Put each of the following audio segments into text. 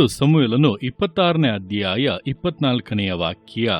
ಒಂದು ಸಮುಯಲನು ಇಪ್ಪತ್ತಾರನೇ ಅಧ್ಯಾಯ ಇಪ್ಪತ್ನಾಲ್ಕನೆಯ ವಾಕ್ಯ,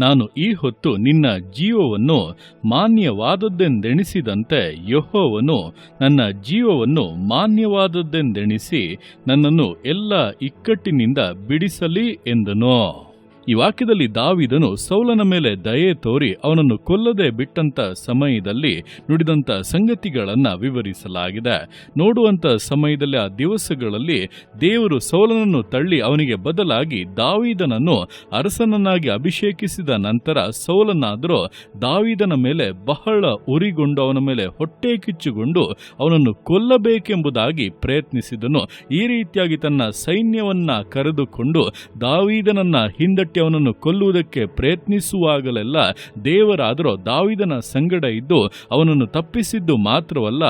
ನಾನು ಈ ಹೊತ್ತು ನಿನ್ನ ಜೀವವನ್ನು ಮಾನ್ಯವಾದದ್ದೆಂದೆಣಿಸಿದಂತೆ ಯಹೋವನು ನನ್ನ ಜೀವವನ್ನು ಮಾನ್ಯವಾದದ್ದೆಂದೆಣಿಸಿ ನನ್ನನ್ನು ಎಲ್ಲ ಇಕ್ಕಟ್ಟಿನಿಂದ ಬಿಡಿಸಲಿ ಎಂದನು. ಈ ವಾಕ್ಯದಲ್ಲಿ ದಾವಿದನು ಸೌಲನ ಮೇಲೆ ದಯೆ ತೋರಿ ಅವನನ್ನು ಕೊಲ್ಲದೆ ಬಿಟ್ಟಂತ ಸಮಯದಲ್ಲಿ ನುಡಿದಂತ ಸಂಗತಿಗಳನ್ನು ವಿವರಿಸಲಾಗಿದೆ. ನೋಡುವಂತ ಸಮಯದಲ್ಲಿ ಆ ದಿವಸಗಳಲ್ಲಿ ದೇವರು ಸೌಲನನ್ನು ತಳ್ಳಿ ಅವನಿಗೆ ಬದಲಾಗಿ ದಾವಿದನನ್ನು ಅರಸನನ್ನಾಗಿ ಅಭಿಷೇಕಿಸಿದ ನಂತರ ಸೌಲನಾದರೂ ದಾವಿದನ ಮೇಲೆ ಬಹಳ ಉರಿಗೊಂಡು ಅವನ ಮೇಲೆ ಹೊಟ್ಟೆ ಕಿಚ್ಚುಗೊಂಡು ಅವನನ್ನು ಕೊಲ್ಲಬೇಕೆಂಬುದಾಗಿ ಪ್ರಯತ್ನಿಸಿದನು. ಈ ರೀತಿಯಾಗಿ ತನ್ನ ಸೈನ್ಯವನ್ನ ಕರೆದುಕೊಂಡು ದಾವಿದನನ್ನ ಹಿಂದಟ್ಟಿ ಅವನನ್ನು ಕೊಲ್ಲುವುದಕ್ಕೆ ಪ್ರಯತ್ನಿಸುವಾಗಲೆಲ್ಲ ದೇವರಾದರೂ ದಾವಿದನ ಸಂಗಡ ಇದ್ದು ಅವನನ್ನು ತಪ್ಪಿಸಿದ್ದು ಮಾತ್ರವಲ್ಲ,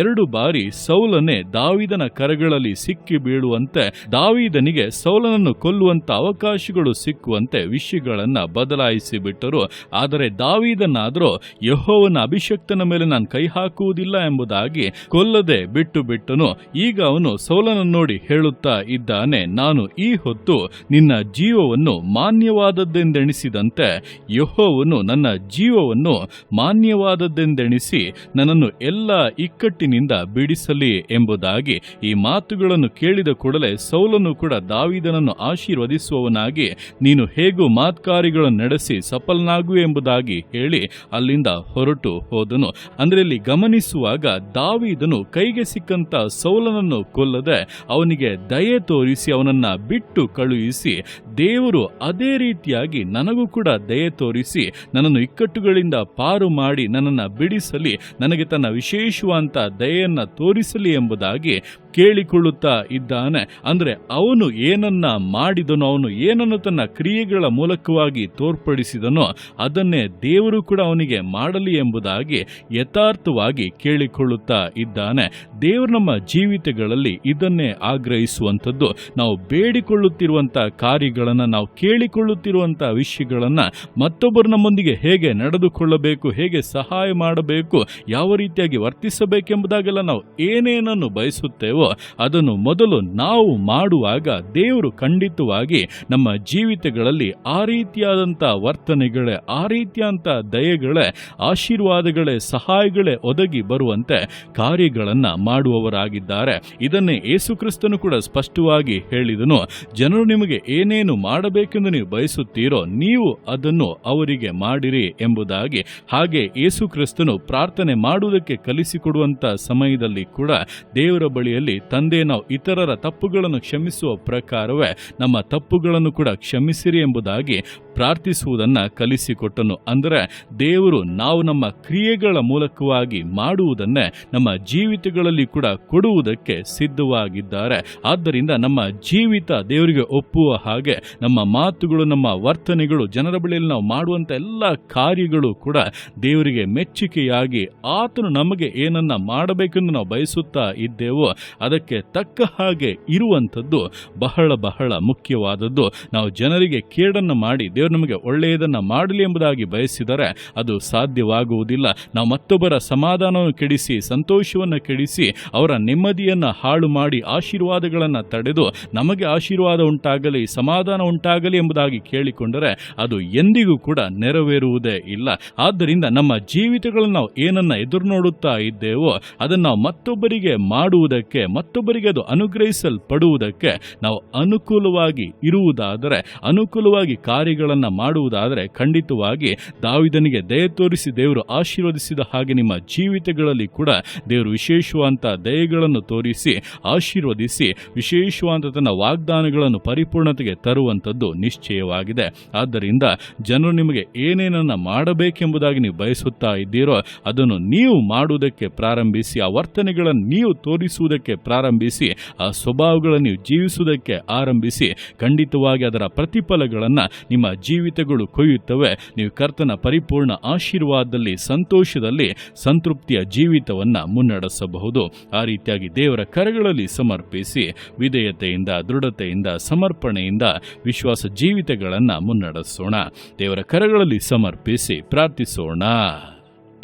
ಎರಡು ಬಾರಿ ಸೌಲನೆ ದಾವಿದನ ಕರಗಳಲ್ಲಿ ಸಿಕ್ಕಿ ಬೀಳುವಂತೆ, ದಾವಿದನಿಗೆ ಸೌಲನನ್ನು ಕೊಲ್ಲುವಂತ ಅವಕಾಶಗಳು ಸಿಕ್ಕುವಂತೆ ವಿಷಯಗಳನ್ನ ಬದಲಾಯಿಸಿ ಬಿಟ್ಟರು. ಆದರೆ ದಾವಿದನಾದರೂ ಯಹೋವನ ಅಭಿಷಕ್ತನ ಮೇಲೆ ನಾನು ಕೈ ಹಾಕುವುದಿಲ್ಲ ಎಂಬುದಾಗಿ ಕೊಲ್ಲದೆ ಬಿಟ್ಟು ಬಿಟ್ಟನು. ಈಗ ಅವನು ಸೌಲನನ್ನು ನೋಡಿ ಹೇಳುತ್ತಾ ಇದ್ದಾನೆ, ನಾನು ಈ ಹೊತ್ತು ನಿನ್ನ ಜೀವವನ್ನು ಮಾನ್ಯವಾದದ್ದೆಂದೆಣಿಸಿದಂತೆ ಯಹೋವನು ನನ್ನ ಜೀವವನ್ನು ಮಾನ್ಯವಾದದ್ದೆಂದೆಣಿಸಿ ನನ್ನನ್ನು ಎಲ್ಲ ಇಕ್ಕಟ್ಟಿನಿಂದ ಬಿಡಿಸಲಿ ಎಂಬುದಾಗಿ ಈ ಮಾತುಗಳನ್ನು ಕೇಳಿದ ಕೂಡಲೇ ಸೌಲನು ಕೂಡ ದಾವಿದನನ್ನು ಆಶೀರ್ವದಿಸುವವನಾಗಿ, ನೀನು ಹೇಗೂ ಮಾತ್ಕಾರಿಗಳನ್ನು ನಡೆಸಿ ಸಫಲನಾಗು ಎಂಬುದಾಗಿ ಹೇಳಿ ಅಲ್ಲಿಂದ ಹೊರಟು ಹೋದನು. ಅಂದರೆ ಇಲ್ಲಿ ಗಮನಿಸುವಾಗ ದಾವಿದನು ಕೈಗೆ ಸಿಕ್ಕಂತ ಸೌಲನನ್ನು ಕೊಲ್ಲದೆ ಅವನಿಗೆ ದಯೆ ತೋರಿಸಿ ಅವನನ್ನ ಬಿಟ್ಟು ಕಳುಹಿಸಿ ದೇವರು ಅದೇ ರೀತಿಯಾಗಿ ನನಗೂ ಕೂಡ ದಯೆ ತೋರಿಸಿ ನನ್ನನ್ನು ಇಕ್ಕಟ್ಟುಗಳಿಂದ ಪಾರು ಮಾಡಿ ನನ್ನನ್ನು ಬಿಡಿಸಲಿ, ನನಗೆ ತನ್ನ ವಿಶೇಷವಂತ ದಯೆಯನ್ನು ತೋರಿಸಲಿ ಎಂಬುದಾಗಿ ಕೇಳಿಕೊಳ್ಳುತ್ತಾ ಇದ್ದಾನೆ. ಅಂದರೆ ಅವನು ಏನನ್ನ ಮಾಡಿದನೋ, ಅವನು ಏನನ್ನು ತನ್ನ ಕ್ರಿಯೆಗಳ ಮೂಲಕವಾಗಿ ತೋರ್ಪಡಿಸಿದನೋ, ಅದನ್ನೇ ದೇವರು ಕೂಡ ಅವನಿಗೆ ಮಾಡಲಿ ಎಂಬುದಾಗಿ ಯಥಾರ್ಥವಾಗಿ ಕೇಳಿಕೊಳ್ಳುತ್ತಾ ಇದ್ದಾನೆ. ದೇವರು ನಮ್ಮ ಜೀವಿತಗಳಲ್ಲಿ ಇದನ್ನೇ ಆಗ್ರಹಿಸುವಂಥದ್ದು. ನಾವು ಬೇಡಿಕೊಳ್ಳುತ್ತಿರುವಂಥ ಕಾರ್ಯಗಳನ್ನು, ನಾವು ಕೇಳಿಕೊಳ್ಳುತ್ತಿರುವಂಥ ವಿಷಯಗಳನ್ನು ಮತ್ತೊಬ್ಬರು ನಮ್ಮೊಂದಿಗೆ ಹೇಗೆ ನಡೆದುಕೊಳ್ಳಬೇಕು, ಹೇಗೆ ಸಹಾಯ ಮಾಡಬೇಕು, ಯಾವ ರೀತಿಯಾಗಿ ವರ್ತಿಸಬೇಕೆಂಬುದಾಗೆಲ್ಲ ನಾವು ಏನೇನನ್ನು ಬಯಸುತ್ತೇವೋ ಅದನ್ನು ಮೊದಲು ನಾವು ಮಾಡುವಾಗ ದೇವರು ಖಂಡಿತವಾಗಿ ನಮ್ಮ ಜೀವಿತಗಳಲ್ಲಿ ಆ ರೀತಿಯಾದಂಥ ವರ್ತನೆಗಳೇ, ಆ ರೀತಿಯಾದಂಥ ದಯೆಗಳೇ, ಆಶೀರ್ವಾದಗಳೇ, ಸಹಾಯಗಳೇ ಒದಗಿ ಬರುವಂತೆ ಕಾರ್ಯಗಳನ್ನು ಮಾಡುವವರಾಗಿದ್ದಾರೆ. ಇದನ್ನೇ ಯೇಸುಕ್ರಿಸ್ತನು ಕೂಡ ಸ್ಪಷ್ಟವಾಗಿ ಹೇಳಿದನು, ಜನರು ನಿಮಗೆ ಏನೇನು ಮಾಡಬೇಕೆಂದು ನೀವು ಬಯಸುತ್ತೀರೋ ನೀವು ಅದನ್ನು ಅವರಿಗೆ ಮಾಡಿರಿ ಎಂಬುದಾಗಿ. ಹಾಗೆ ಯೇಸು ಕ್ರಿಸ್ತನು ಪ್ರಾರ್ಥನೆ ಮಾಡುವುದಕ್ಕೆ ಕಲಿಸಿಕೊಡುವಂಥ ಸಮಯದಲ್ಲಿ ಕೂಡ ದೇವರ ಬಳಿಯಲ್ಲಿ ತಂದೆ ನಾವು ಇತರರ ತಪ್ಪುಗಳನ್ನು ಕ್ಷಮಿಸುವ ಪ್ರಕಾರವೇ ನಮ್ಮ ತಪ್ಪುಗಳನ್ನು ಕೂಡ ಕ್ಷಮಿಸಿರಿ ಎಂಬುದಾಗಿ ಪ್ರಾರ್ಥಿಸುವುದನ್ನ ಕಲಿಸಿಕೊಟ್ಟನು. ಅಂದರೆ ದೇವರು ನಾವು ನಮ್ಮ ಕ್ರಿಯೆಗಳ ಮೂಲಕವಾಗಿ ಮಾಡುವುದನ್ನೇ ನಮ್ಮ ಜೀವಿತಗಳಲ್ಲಿ ಕೂಡ ಕೊಡುವುದಕ್ಕೆ ಸಿದ್ಧವಾಗಿದ್ದಾರೆ. ಆದ್ದರಿಂದ ನಮ್ಮ ಜೀವಿತ ದೇವರಿಗೆ ಒಪ್ಪುವ ಹಾಗೆ ನಮ್ಮ ಮಾತುಗಳು, ನಮ್ಮ ವರ್ತನೆಗಳು, ಜನರ ಬಳಿಯಲ್ಲಿ ನಾವು ಮಾಡುವಂಥ ಎಲ್ಲ ಕಾರ್ಯಗಳು ಕೂಡ ದೇವರಿಗೆ ಮೆಚ್ಚುಗೆಯಾಗಿ ಆತನು ನಮಗೆ ಏನನ್ನ ಮಾಡಬೇಕೆಂದು ನಾವು ಬಯಸುತ್ತಾ ಇದ್ದೇವೋ ಅದಕ್ಕೆ ತಕ್ಕ ಹಾಗೆ ಇರುವಂಥದ್ದು ಬಹಳ ಬಹಳ ಮುಖ್ಯವಾದದ್ದು. ನಾವು ಜನರಿಗೆ ಕೇಡನ್ನು ಮಾಡಿ ದೇವರು ನಮಗೆ ಒಳ್ಳೆಯದನ್ನು ಮಾಡಲಿ ಎಂಬುದಾಗಿ ಬಯಸಿದರೆ ಅದು ಸಾಧ್ಯವಾಗುವುದಿಲ್ಲ. ನಾವು ಮತ್ತೊಬ್ಬರ ಸಮಾಧಾನವನ್ನು ಕೆಡಿಸಿ, ಸಂತೋಷವನ್ನು ಕೆಡಿಸಿ, ಅವರ ನೆಮ್ಮದಿಯನ್ನು ಹಾಳು ಮಾಡಿ ಆಶೀರ್ವಾದಗಳನ್ನು ತಡೆದು ನಮಗೆ ಆಶೀರ್ವಾದ ಉಂಟಾಗಲಿ, ಸಮಾಧಾನ ಉಂಟಾಗಲಿ ಎಂಬುದಾಗಿ ಕೇಳಿಕೊಂಡರೆ ಅದು ಎಂದಿಗೂ ಕೂಡ ನೆರವೇರುವುದೇ ಇಲ್ಲ. ಆದ್ದರಿಂದ ನಮ್ಮ ಜೀವಿತಗಳನ್ನು ನಾವು ಏನನ್ನ ಎದುರು ನೋಡುತ್ತಾ ಇದ್ದೇವೋ ಅದನ್ನು ಮತ್ತೊಬ್ಬರಿಗೆ ಮಾಡುವುದಕ್ಕೆ ಮತ್ತೊಬ್ಬರಿಗೆ ಅದು ಅನುಗ್ರಹಿಸಲ್ಪಡುವುದಕ್ಕೆ ನಾವು ಅನುಕೂಲವಾಗಿ ಇರುವುದಾದರೆ, ಅನುಕೂಲವಾಗಿ ಕಾರ್ಯಗಳನ್ನು ಮಾಡುವುದಾದರೆ ಖಂಡಿತವಾಗಿ ದಾವಿದನಿಗೆ ದಯ ತೋರಿಸಿ ದೇವರು ಆಶೀರ್ವದಿಸಿದ ಹಾಗೆ ನಿಮ್ಮ ಜೀವಿತಗಳಲ್ಲಿ ಕೂಡ ದೇವರು ವಿಶೇಷವಾದಂಥ ದಯಗಳನ್ನು ತೋರಿಸಿ, ಆಶೀರ್ವದಿಸಿ ವಿಶೇಷವಾದ ತನ್ನ ವಾಗ್ದಾನಗಳನ್ನು ಪರಿಪೂರ್ಣತೆಗೆ ತರುವಂಥದ್ದು ನಿಶ್ಚಯವಾಗಿದೆ. ಆದ್ದರಿಂದ ಜನರು ನಿಮಗೆ ಏನೇನನ್ನು ಮಾಡಬೇಕೆಂಬುದಾಗಿ ನೀವು ಬಯಸುತ್ತಾ ಇದ್ದೀರೋ ಅದನ್ನು ನೀವು ಮಾಡುವುದಕ್ಕೆ ಪ್ರಾರಂಭಿಸಿ, ಆ ವರ್ತನೆಗಳನ್ನು ನೀವು ತೋರಿಸುವುದಕ್ಕೆ ಪ್ರಾರಂಭಿಸಿ, ಆ ಸ್ವಭಾವಗಳನ್ನು ನೀವು ಜೀವಿಸುವುದಕ್ಕೆ ಆರಂಭಿಸಿ, ಖಂಡಿತವಾಗಿ ಅದರ ಪ್ರತಿಫಲಗಳನ್ನು ನಿಮ್ಮ ಜೀವಿತಗಳು ಕೊಯ್ಯುತ್ತವೆ. ನೀವು ಕರ್ತನ ಪರಿಪೂರ್ಣ ಆಶೀರ್ವಾದದಲ್ಲಿ, ಸಂತೋಷದಲ್ಲಿ, ಸಂತೃಪ್ತಿಯ ಜೀವಿತವನ್ನು ಮುನ್ನಡೆಸಬಹುದು. ಆ ರೀತಿಯಾಗಿ ದೇವರ ಕರಗಳಲ್ಲಿ ಸಮರ್ಪಿಸಿ, ವಿಧೇಯತೆಯಿಂದ, ದೃಢತೆಯಿಂದ, ಸಮರ್ಪಣೆಯಿಂದ ವಿಶ್ವಾಸ ಜೀವಿತಗಳನ್ನು ಮುನ್ನಡೆಸೋಣ. ದೇವರ ಕರಗಳಲ್ಲಿ ಸಮರ್ಪಿಸಿ ಪ್ರಾರ್ಥಿಸೋಣ.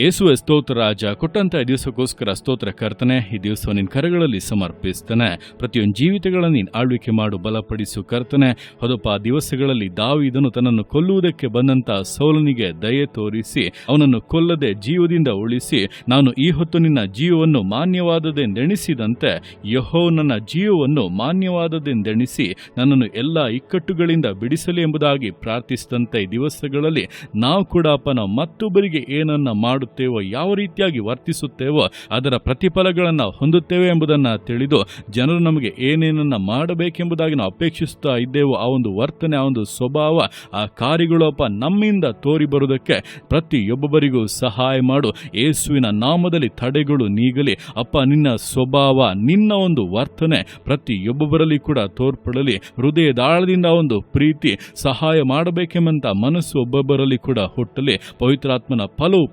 ಯೇಸುವೆ ಸ್ತೋತ್ರ ರಾಜ, ಕೊಟ್ಟಂತ ದಿವಸಕ್ಕೋಸ್ಕರ ಸ್ತೋತ್ರ ಕರ್ತನೆ, ಈ ದಿವಸ ನಿನ್ನ ಕರಗಳಲ್ಲಿ ಸಮರ್ಪಿಸ್ತಾನೆ. ಪ್ರತಿಯೊಂದು ಜೀವಿತಗಳನ್ನು ನೀನು ಆಳ್ವಿಕೆ ಮಾಡು, ಬಲಪಡಿಸು ಕರ್ತನೆ. ಹೊದಪ ಆ ದಿವಸಗಳಲ್ಲಿ ದಾವಿದನು ತನ್ನನ್ನು ಕೊಲ್ಲುವುದಕ್ಕೆ ಬಂದಂತ ಸೌಲನಿಗೆ ದಯೆ ತೋರಿಸಿ, ಅವನನ್ನು ಕೊಲ್ಲದೆ ಜೀವದಿಂದ ಉಳಿಸಿ, ನಾನು ಈ ಹೊತ್ತು ನಿನ್ನ ಜೀವವನ್ನು ಮಾನ್ಯವಾದದೆಂದೆಣಿಸಿದಂತೆ ಯಹೋ ನನ್ನ ಜೀವವನ್ನು ಮಾನ್ಯವಾದದೆಂದೆಣಿಸಿ ನನ್ನನ್ನು ಎಲ್ಲ ಇಕ್ಕಟ್ಟುಗಳಿಂದ ಬಿಡಿಸಲಿ ಎಂಬುದಾಗಿ ಪ್ರಾರ್ಥಿಸಿದಂತೆ ದಿವಸಗಳಲ್ಲಿ, ನಾವು ಕೂಡ ಅಪ್ಪ ನಾವು ಮತ್ತೊಬ್ಬರಿಗೆ ಏನನ್ನ ಮಾಡುತ್ತೇವೋ ಯಾವ ರೀತಿಯಾಗಿ ವರ್ತಿಸುತ್ತೇವೋ, ಅದರ ಪ್ರತಿಫಲಗಳನ್ನು ಹೊಂದುತ್ತೇವೆ ಎಂಬುದನ್ನು ತಿಳಿದು ಜನರು ನಮಗೆ ಏನೇನನ್ನ ಮಾಡಬೇಕೆಂಬುದಾಗಿ ನಾವು ಅಪೇಕ್ಷಿಸ್ತಾ ಇದ್ದೇವೋ, ಆ ಒಂದು ವರ್ತನೆ, ಆ ಒಂದು ಸ್ವಭಾವ, ಆ ಕಾರ್ಯಗಳೊಪ್ಪ ನಮ್ಮಿಂದ ತೋರಿ ಬರುವುದಕ್ಕೆ ಪ್ರತಿಯೊಬ್ಬೊಬ್ಬರಿಗೂ ಸಹಾಯ ಮಾಡು. ಯೇಸುವಿನ ನಾಮದಲ್ಲಿ ತಡೆಗಳು ನೀಗಲಿ. ಅಪ್ಪ, ನಿನ್ನ ಸ್ವಭಾವ, ನಿನ್ನ ಒಂದು ವರ್ತನೆ ಪ್ರತಿಯೊಬ್ಬೊಬ್ಬರಲ್ಲಿ ಕೂಡ ತೋರ್ಪಡಲಿ. ಹೃದಯದಾಳದಿಂದ ಒಂದು ಪ್ರೀತಿ ಸಹಾಯ ಮಾಡಬೇಕೆಂಬಂತ ಮನಸ್ಸು ಒಬ್ಬೊಬ್ಬರಲ್ಲಿ ಕೂಡ ಹುಟ್ಟಲಿ. ಪವಿತ್ರಾತ್ಮನ ಫಲವು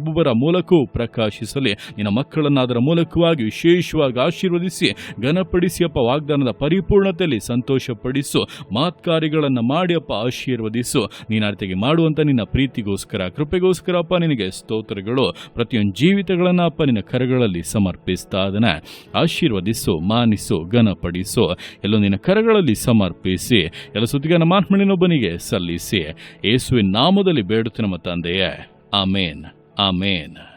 ಪ್ರತಿಯೊಬ್ಬೊಬ್ಬರ ಮೂಲಕವೂ ಪ್ರಕಾಶಿಸಲಿ. ನಿನ್ನ ಮಕ್ಕಳನ್ನು ಅದರ ಮೂಲಕವಾಗಿ ವಿಶೇಷವಾಗಿ ಆಶೀರ್ವದಿಸಿ, ಘನಪಡಿಸಿ ಅಪ್ಪ, ವಾಗ್ದಾನದ ಪರಿಪೂರ್ಣತೆಯಲ್ಲಿ ಸಂತೋಷಪಡಿಸು. ಮಾತ್ಕಾರ್ಯಗಳನ್ನು ಮಾಡಿ ಅಪ್ಪ, ಆಶೀರ್ವದಿಸು. ನೀನು ಅರ್ಥಿಗೆ ಮಾಡುವಂಥ ನಿನ್ನ ಪ್ರೀತಿಗೋಸ್ಕರ, ಕೃಪೆಗೋಸ್ಕರ ಅಪ್ಪ, ನಿನಗೆ ಸ್ತೋತ್ರಗಳು. ಪ್ರತಿಯೊಂದು ಜೀವಿತಗಳನ್ನು ಅಪ್ಪ, ನಿನ್ನ ಕರಗಳಲ್ಲಿ ಸಮರ್ಪಿಸ್ತಾ ಅದನ್ನ ಆಶೀರ್ವದಿಸು, ಮಾನಿಸು, ಘನಪಡಿಸು. ಎಲ್ಲೋ ನಿನ್ನ ಕರಗಳಲ್ಲಿ ಸಮರ್ಪಿಸಿ. ಎಲ್ಲ ಸುದ್ದಿಗ ನಮ್ಮ ಆತ್ಮನಿನೊಬ್ಬನಿಗೆ ಸಲ್ಲಿಸಿ. ಯೇಸುವಿನ ನಾಮದಲ್ಲಿ ಬೇಡುತ್ತೆ ನಮ್ಮ ತಂದೆಯೇ. ಆಮೇನ್. ಆಮೇನ್